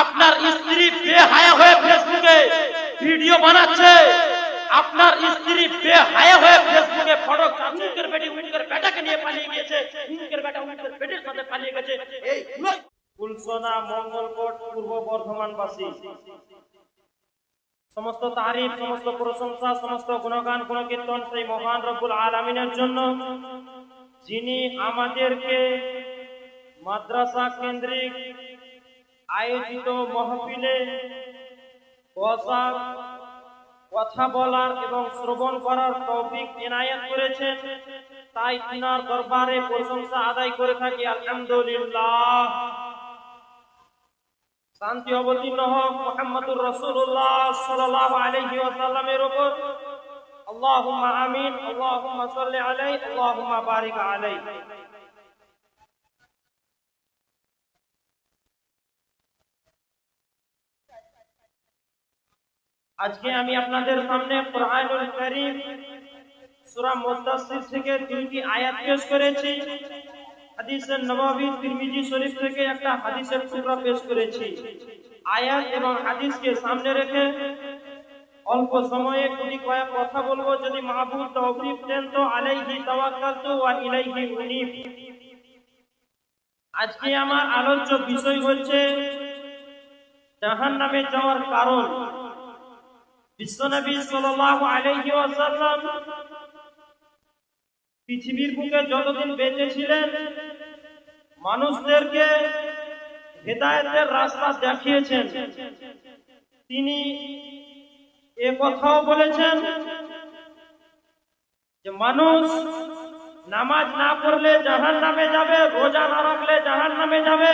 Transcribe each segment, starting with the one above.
আপনার স্ত্রী বেহায়া হয়ে ফেসবুকে ভিডিও বানাচ্ছে। আপনার স্ত্রী বেহায়া হয়ে ফেসবুকে ফটো উনকের বেটি উনকের বেটাকে নিয়ে পালিয়ে গিয়েছে উনকের বেটা উনকের বেটির সাথে পালিয়ে গেছে। এই কুলসোনা মঙ্গলকোট, পূর্ব বর্ধমানবাসী। সমস্ত তারিফ, সমস্ত প্রশংসা, সমস্ত গুণগান, গুণকীর্তন সেই মহান রব্বুল আলমিনের জন্য। যিনি আমাদেরকে মাদ্রাসা কেন্দ্রিক আয়োজিত মহফিলে কথা বলার এবং শ্রবণ করার তৌফিক এনায়েত করেছেন। তাই তিনার দরবারে প্রশংসা আদায় করে থাকি, আলহামদুলিল্লাহ। শান্তি অবতীর্ণ হোক মোহাম্মদুর রসুল্লাহ সাল্লাহ আলহি ওয়াসাল্লামের উপর। আল্লাহুম্মা আমিন, আল্লাহুম্মা সাল্লি আলাইহি, আল্লাহুম্মা বারিক আলাইহি। আজকে আমি আপনাদের সামনে কোরআনুল কারীম সূরা মুদাসসির থেকে তিনটি আয়াত পেশ করেছি। হাদিসের নববী, তিরমিজি শরীফ থেকে একটা হাদিসের টুকরা পেশ করেছি। আয়াত এবং হাদিসকে সামনে রেখে অল্প সময়ে কুড়ি কয়েক কথা বলব। যদি মাহবুব তৌফিক দেন তো আলাইহি তাওয়াক্কালতু ওয়া ইলাইহি উনীব। আজকে আমার আলোচ্য বিষয় হচ্ছে জাহান্নামে যাওয়ার কারণ। পৃথিবীর বুকে যতদিন বেঁচে ছিলেন, মানুষদেরকে হেদায়েতের রাস্তা দেখিয়েছেন। তিনি এ কথাও বলেছেন যে, মানুষ নামাজ না পড়লে জাহান নামে যাবে, রোজা না রাখলে জাহান নামে যাবে।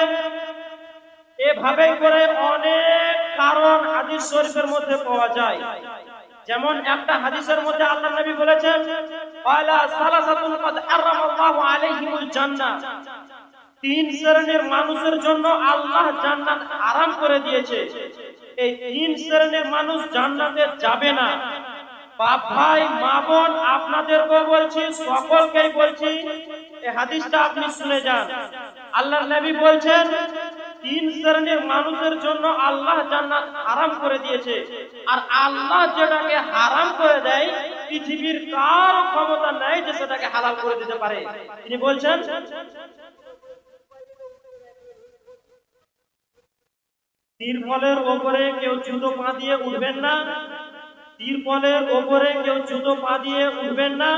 এভাবে করে অনেক কারণ হাদিস শরীফের মধ্যে পাওয়া যায়। যেমন একটা হাদিসের মধ্যে আল্লাহ নবী বলেছেন ওয়ালা সালাসাতুন কাদ হারামাল্লাহু আলাইহিমুল জান্নাহ। তিন শ্রেণির মানুষের জন্য আল্লাহ জান্নাত আরাম করে দিয়েছে। এই তিন শ্রেণির মানুষ জান্নাতে যাবে না। বাপ ভাই, মা বোন, আপনাদেরকেও বলছি, সকলকেই বলছি, এই হাদিসটা আপনি শুনে যান। আল্লাহ নবী বলছেন তিন শ্রেণির মানুষের জন্য আল্লাহ জান্নাত হারাম করে দিয়েছে। আর আল্লাহ যেটাকে হারাম করে দেয়, পৃথিবীর কারও ক্ষমতা নেই যে সেটাকে হালাল করে দিতে পারে। তিনি বলছেন তিরফলের ওপরে কেউ জুতো পা দিয়ে উঠবেন না তিরফলের ওপরে কেউ জুতো পা দিয়ে উঠবেন না,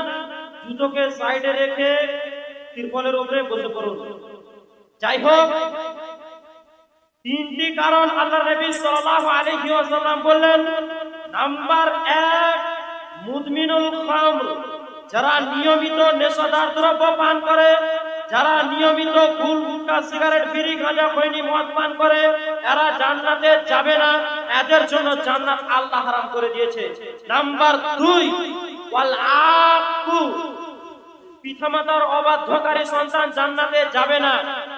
জুতোকে সাইডে রেখে তিরফলের ওপরে বসে পড়ুন। যাই হোক তিনটি কারণ আল্লাহ নবী সাল্লাল্লাহু আলাইহি ওয়াসাল্লাম বললেন। নাম্বার 1 মুদমিনুল খামর, যারা নিয়মিত নেশাদার দ্রব্য পান করে, যারা নিয়মিত গুল গুটকা সিগারেট, বিড়ি গাঁজা খৈনি, মদ পান করে, এরা জান্নাতে যাবে না, এদের জন্য জান্নাত আল্লাহ হারাম করে দিয়েছে। নাম্বার 2 ওয়াল আকু পিতামাতার অবাধ্যকারী সন্তান জান্নাতে যাবে না।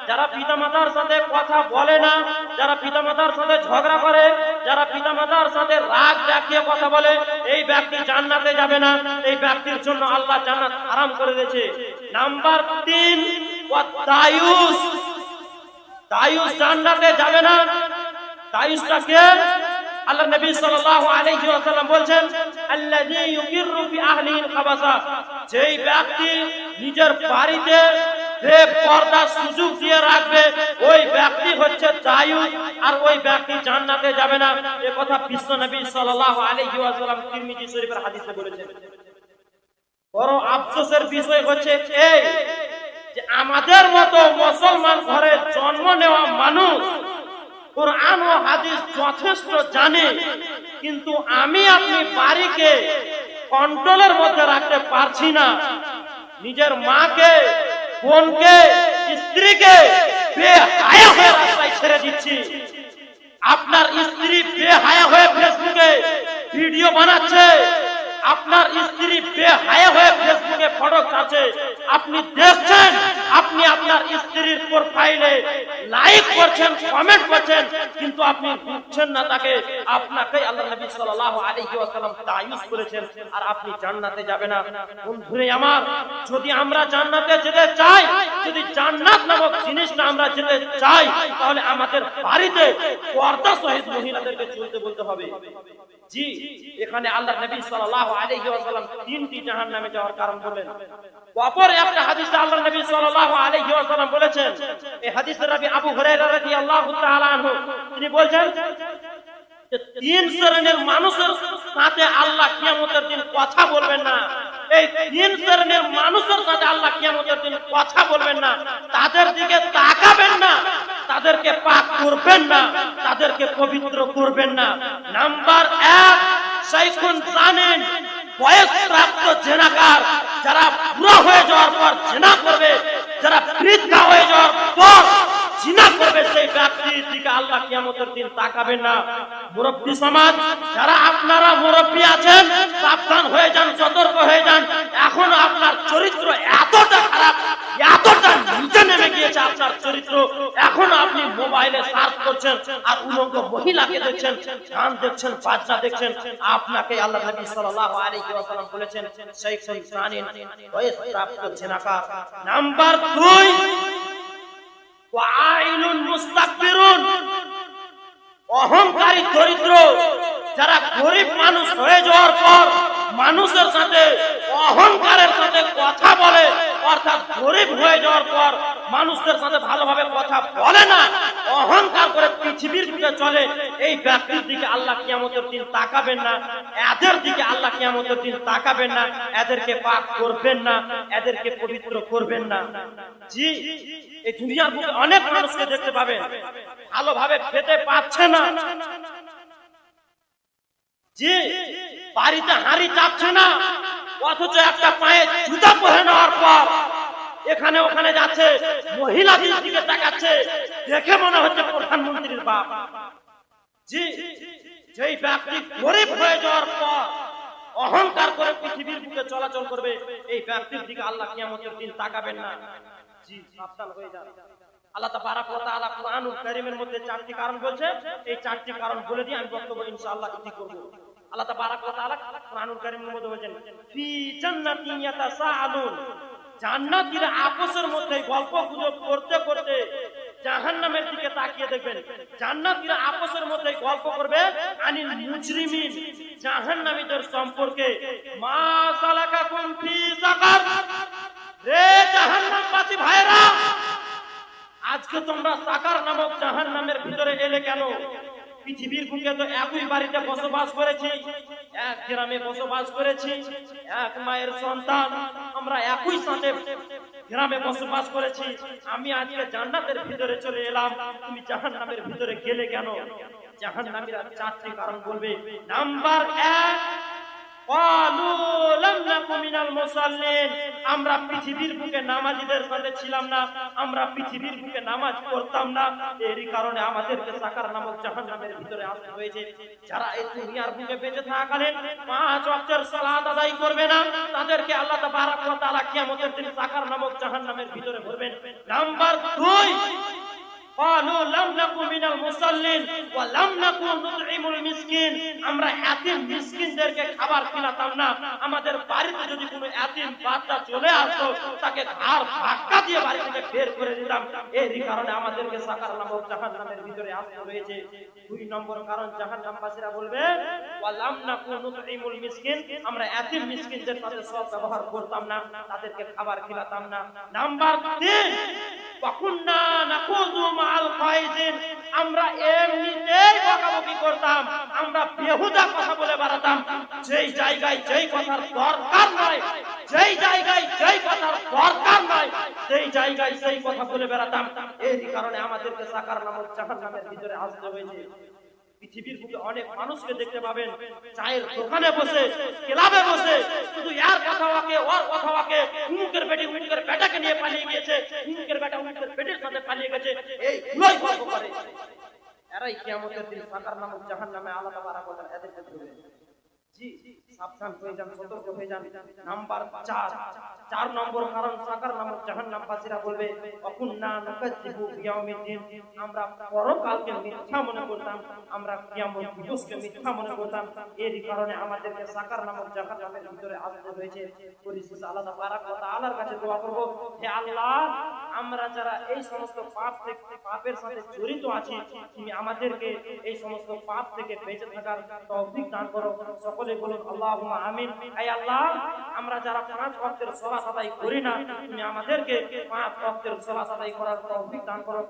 যারা পিতামাতার সাথে কথা বলে না, যারা পিতামাতার সাথে ঝগড়া করে, যারা পিতামাতার সাথে রাগ দেখিয়ে কথা বলে, এই ব্যক্তি জান্নাতে যাবে না। এই ব্যক্তির জন্য আল্লাহ জান্নাত আরাম করে দিয়েছে। নাম্বার তিন দায়ুস। দায়ুস জান্নাতে যাবে না। দায়ুসটা কে? আল্লাহ নবী সাল্লাল্লাহু আলাইহি ওয়াসাল্লাম বলছেন, আল্লাযী ইউকিরু ফি আহলিল খাবাসা। যেই ব্যক্তি নিজের বাড়িতে পর্দা সুযোগ দিয়ে রাখবে, ওই ব্যক্তি হচ্ছে দায়ুস আর ওই ব্যক্তি জান্নাতে যাবে না। এ কথা বিশ্ব নবী সাল্লাল্লাহু আলাইহি ওয়াসাল্লাম তিরমিজি শরীফের হাদিসে বলেছেন। বড় আফসোসের বিষয় হচ্ছে এই যে আমাদের মতো মুসলমান ঘরে জন্ম নেওয়া মানুষ, কোরআন ও হাদিস যথেষ্ট জানে, কিন্তু আমি আপনি বাড়িকে কন্ট্রোলের মধ্যে রাখতে পারছি না। নিজের মাকে বোনকে স্ত্রীকে বেহায়া হয়ে রাস্তায় ছেড়ে দিচ্ছি। আপনার স্ত্রী বেহায়া হয়ে ফেসবুকে ভিডিও বানাচ্ছে। আপনার স্ত্রী বেহায়া হয়ে ফেসবুকে ফটো আছে আপনি দেখছেন, আপনি আপনার স্ত্রীর প্রোফাইলে লাইক করছেন কমেন্ট করছেন, কিন্তু আপনি বুঝছেন না তাকে। আপনাকে আল্লাহ নবী সাল্লাল্লাহু আলাইহি ওয়াসাল্লাম তায়ুস করেছেন, আর আপনি জান্নাতে যাবে না। বন্ধুরে আমার, যদি আমরা জান্নাতে যেতে চাই, যদি জান্নাত নামক জিনিসটা আমরা যেতে চাই, তাহলে আমাদের বাড়িতে পর্দা সহিত মহিলাদেরকে চলতে বলতে হবে। জি, এখানে আল্লাহ নবী সাল্লাল্লাহু আলাইহি ওয়াসাল্লাম তিনটি জাহান্নামে যাওয়ার কারণ বলেন অপর একটা হাদিসে আল্লাহ নবী সাল্লাল্লাহু আলাইহি ওয়াসাল্লাম বলেছেন, এই হাদিসের আবু হুরায়রা রাদিয়াল্লাহু তাআলা আনহু, তিনি বলছেন যে তিন শ্রেণির মানুষের সাথে আল্লাহ কিয়ামতের দিন কথা বলবেন না। এই তিন শ্রেণির মানুষের সাথে আল্লাহ কিয়ামতের দিন কথা বলবেন না। তাদের দিকে তাদেরকে পাক করবেন না, তাদেরকে পবিত্র করবেন না। নাম্বার এক সাইকুন জানেন বয়স প্রাপ্ত জেনাকার, যারা বুড়ো হয়ে যাওয়ার পর জেনা করবে, যারা বৃদ্ধা হয়ে যাওয়ার পর আপনারা আছেন হয়ে যান, সতর্ক হয়ে যান আপনার চরিত্র এতটা খারাপ, এতটা নিচে নেমে গিয়েছে আপনার চরিত্র। এখন আপনি মোবাইলে সার্চ করছেন আর উলঙ্গ মহিলাকে দেখছেন, গান দেখছেন দেখছেন। আপনাকে আল্লাহ নবী সাল্লাল্লাহু আলাইহি ওয়াসাল্লাম বলেছেন বয়স প্রাপ্ত নাম্বার 2 ওয়াইলুন মুস্তাকবিরুন। অহংকারী দরিদ্র যারা গরিব মানুষ হয়ে যাওয়ার পর মানুষের সাথে অহংকারের সাথে কথা বলে অর্থাৎ গরিব হয়ে যাওয়ার পর মানুষদের সাথে ভালোভাবে কথা বলে না, অহংকার করে পৃথিবীর দিকে চলে, এই ব্যক্তির দিকে আল্লাহ কিয়ামতের দিন তাকাবেন না, এদের দিকে আল্লাহ কিয়ামতের দিন তাকাবেন না, এদেরকে পাক করবেন না, এদেরকে পবিত্র করবেন না। জি, এই দুনিয়ার বুকে অনেক মানুষকে দেখতে পাবেন, ভালোভাবে খেতে পাচ্ছে না। জি, বাড়িতে হাঁড়ি চাপছে না অথচ একটা পায়ে জুতা পরে নেওয়ার পর এখানে ওখানে যাচ্ছে মহিলাদের দিকে তাকাচ্ছে, দেখে মনে হচ্ছে প্রধানমন্ত্রীর বাপ। জি, যেই ব্যক্তি গরিব হয়ে যাওয়ার পর অহংকার করে পৃথিবীর বুকে চলাচল করবে, এই ব্যক্তির দিকে আল্লাহ কিয়ামতের দিন তাকাবেন না। জি, সাবধান হয়ে যান। আল্লাহ তাবারাক ওয়া তাআলা কারীমের মধ্যে চারটি কারণ বলছে। এই চারটি কারণ বলে দিয়ে আমি বক্তব্য ইনশাআল্লাহ ইতি করব। আল্লাহ ওয়া তাআলা কুরআনুল কারীমের মধ্যে বলেছেন, ফি জান্নাতিন ইয়াতাসাআলুন। মধ্যে গল্প গুজব করতে করতে জাহান্নামের দিকে তাকিয়ে দেখবেন মধ্যে গল্প করবে মুজরিমিন। জাহান্নামীদের সম্পর্কে, মা সালাকাকুম ফি সাকার রে জাহান্নামবাসী ভাইরা আজকে তোমরা সাকার নামক জাহান নামের ভিতরে এলে কেন? পৃথিবীর বুকে তো একই বাড়িতে বসবাস করেছি। এক গ্রামে বসবাস করেছি। এক মায়ের সন্তান। আমরা একই সাথে গ্রামে বসবাস করেছি। আমি আজকে জান্নাতের ভিতরে চলে এলাম। তুমি জাহান নামের ভিতরে গেলে কেন? জাহান নামের চারটি কারণ বলবে। নাম্বার এক আমরা পৃথিবীর বুকে নামাজিদের সাথে ছিলাম না, আমরা পৃথিবীর বুকে নামাজ পড়তাম না। এরই কারণে আমাদেরকে সাকার নামক জাহান নামের ভিতরে আসতে হয়েছে। যারা এই দুনিয়ার বুকে বেঁচে থাকাকালীন পাঁচ ওয়াক্তের সালাত আদায় করবে না, তাদেরকে আল্লাহ তাবারাক ওয়া তাআলা কিয়ামতের দিন সাকার নামক জাহান নামের ভিতরে ভরবেন। নাম্বার 2 قالوا لم نكن من المصلين ولم نكن نطعم المسكين আমরা এতিম মিসকিনদেরকে খাবার খিলাতাম না আমাদের বাড়িতে যদি কোনো এতিম বাচ্চা চলে আসতো তাকে ঘাড় ধাক্কা দিয়ে বাড়ি থেকে বের করে দিতাম এরই কারণে আমাদেরকে সাকার নামক জাহান্নামের ভিতরে আসতে হয়েছে দুই নম্বর কারণ জাহান্নামবাসীরা বলবে ওয়ালাম নাকুন নুতইমুল মিসকিন আমরা এতিম মিসকিনদের সাথে সৎ ব্যবহার করতাম না তাদেরকে খাবার খিলাতাম না নাম্বার 3 ওয়াকুন্না নাকুযু মাল ফাইজিন আমরা এমনিতেই বকাবকি করতাম, আমরা বেহুদা কথা বলে বেড়াতাম। যেই জায়গায় যেই কথার দরকার নয় যেই জায়গায় যেই কথার দরকার নয় সেই জায়গায় সেই কথা বলে বেড়াতাম। এই কারণে আমাদেরকে সাকার নামক জাহান্নামের ভিতরে আসতে হয়েছে। পৃথিবীর বুকে অনেক মানুষকে দেখতে পাবেন। চায়ের দোকানে বসে, ক্লাবে বসে, শুধু ইয়ার কথা ওকে ওর কথা ওকে উমুকের বেটি উমুকের বেটাকে নিয়ে পালিয়ে গিয়েছে। উমুকের বেটা উমুকের বেটির সাথে পালিয়ে গেছে। এই গুলোই গল্প করে এরাই কিয়ামতের দিন সাকার নামক জাহান্নামে আল্লাহ বলেন তাআলা এদেরকে ধরবে জি। সাবধান হয়ে যান, সতর্ক হয়ে যান। নাম্বার চার চার নম্বর কারণ, সাকার নামক বলবে বিয়াউমিদ্দিন। আমরা পরকালকে মিথ্যা মনে করতাম, আমরা মিথ্যা মনে করতাম। এরই কারণে আমাদেরকে সাকার নামক ভিতরে আসতে হয়েছে। আল্লাহ কাছে দোয়া হে আল্লাহ, আমরা যারা এই সমস্ত পাপ থেকে, পাপের সাথে জড়িত আছি, তুমি আমাদেরকে এই সমস্ত পাপ থেকে বেঁচে থাকার তৌফিক দান করো। সকলে বলুন আমরা যারা পাঁচ ওয়াক্তের সালাত আদায় করি না, তুমি আমাদেরকে পাঁচ ওয়াক্তের সালাত আদায় করার তৌফিক দান করো।